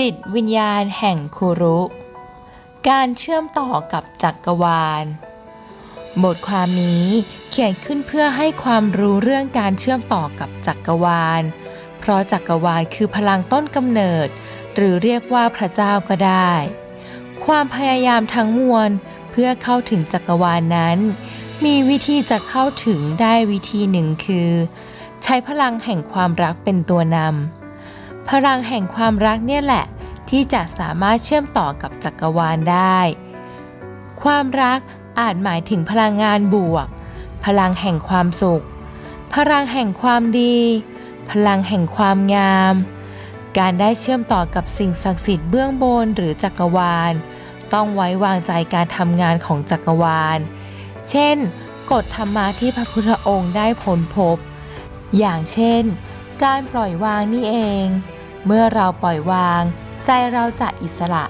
จิตวิญญาณแห่งคุรุ การเชื่อมต่อกับจักรวาล บทความนี้เขียนขึ้นเพื่อให้ความรู้เรื่องการเชื่อมต่อกับจักรวาล เพราะจักรวาลคือพลังต้นกำเนิด หรือเรียกว่าพระเจ้าก็ได้ ความพยายามทั้งมวลเพื่อเข้าถึงจักรวาลนั้น มีวิธีจะเข้าถึงได้วิธีหนึ่งคือ ใช้พลังแห่งความรักเป็นตัวนำ พลังแห่งความรักเนี่ยแหละ ที่จะสามารถเชื่อมต่อกับจักรวาลได้ ความรักอาจหมายถึงพลังงานบวก พลังแห่งความสุข พลังแห่งความดี พลังแห่งความงาม การได้เชื่อมต่อกับสิ่งศักดิ์สิทธิ์เบื้องบนหรือจักรวาล ต้องไว้วางใจการทำงานของจักรวาล เช่น กฎธรรมะที่พระพุทธองค์ได้พ้นพบ อย่างเช่น การปล่อยวางนี่เอง เมื่อเราปล่อยวาง ใจเราจะอิสระ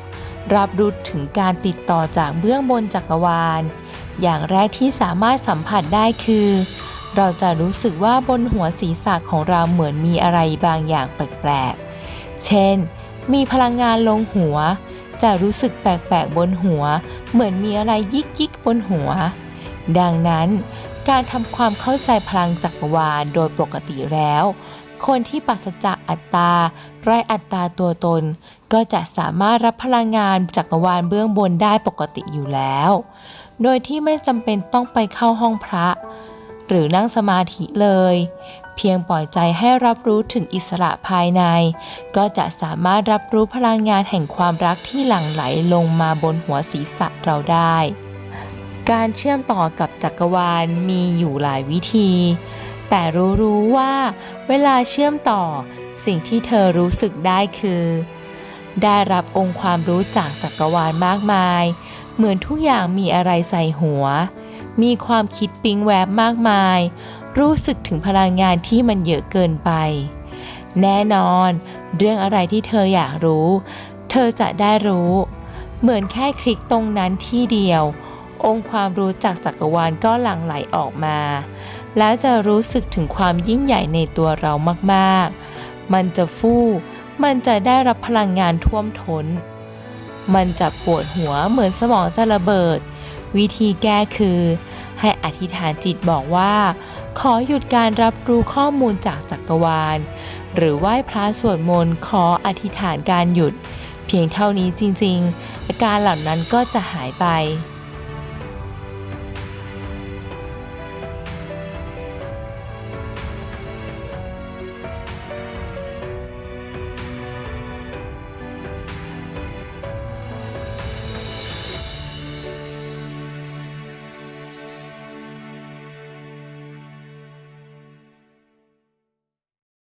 รับรู้ถึงการติดต่อจากเบื้องบนจักรวาล อย่างแรกที่สามารถสัมผัสได้คือ เราจะรู้สึกว่าบนหัวศีรษะของเราเหมือนมีอะไรบางอย่างแปลกๆ เช่น มีพลังงานลงหัว จะรู้สึกแปลกๆบนหัว เหมือนมีอะไรยิกยิกบนหัว ดังนั้น การทำความเข้าใจพลังจักรวาลโดยปกติแล้วคนที่ปราศจากอัตตา ไรอัตตาตัวตน ก็จะสามารถรับพลังงานจักรวาลเบื้องบนได้ปกติอยู่แล้ว โดยที่ไม่จำเป็นต้องไปเข้าห้องพระ หรือนั่งสมาธิเลย เพียงปล่อยใจให้รับรู้ถึงอิสระภายใน ก็จะสามารถรับรู้พลังงานแห่งความรักที่หลั่งไหลลงมาบนหัวศีรษะเราได้ การเชื่อมต่อกับจักรวาลมีอยู่หลายวิธี แต่รู้ๆว่าเวลาเชื่อมต่อสิ่งที่เธอรู้สึกได้คือ ได้รับองค์ความรู้จากจักรวาลมากมาย เหมือนทุกอย่างมีอะไรใส่หัว มีความคิดปิ๊งแวบมากมาย รู้สึกถึงพลังงานที่มันเยอะเกินไป แน่นอน เรื่องอะไรที่เธออยากรู้ เธอจะได้รู้ เหมือนแค่คลิกตรงนั้นที่เดียว องค์ความรู้จากจักรวาลก็หลั่งไหลออกมา แล้วจะรู้สึกถึงความยิ่งใหญ่ในตัวเรามากๆ มันจะฟู่ มันจะได้รับพลังงานท่วมทน้น มันจะปวดหัวเหมือนสมองจะระเบิด วิธีแก้คือ ให้อธิษฐานจิตบอกว่า ขอหยุดการรับรู้ข้อมูลจากจักรวาล หรือไหว้พระสวดมนต์ขออธิษฐานการหยุด เพียงเท่านี้จริงๆ อาการเหล่านั้นก็จะหายไป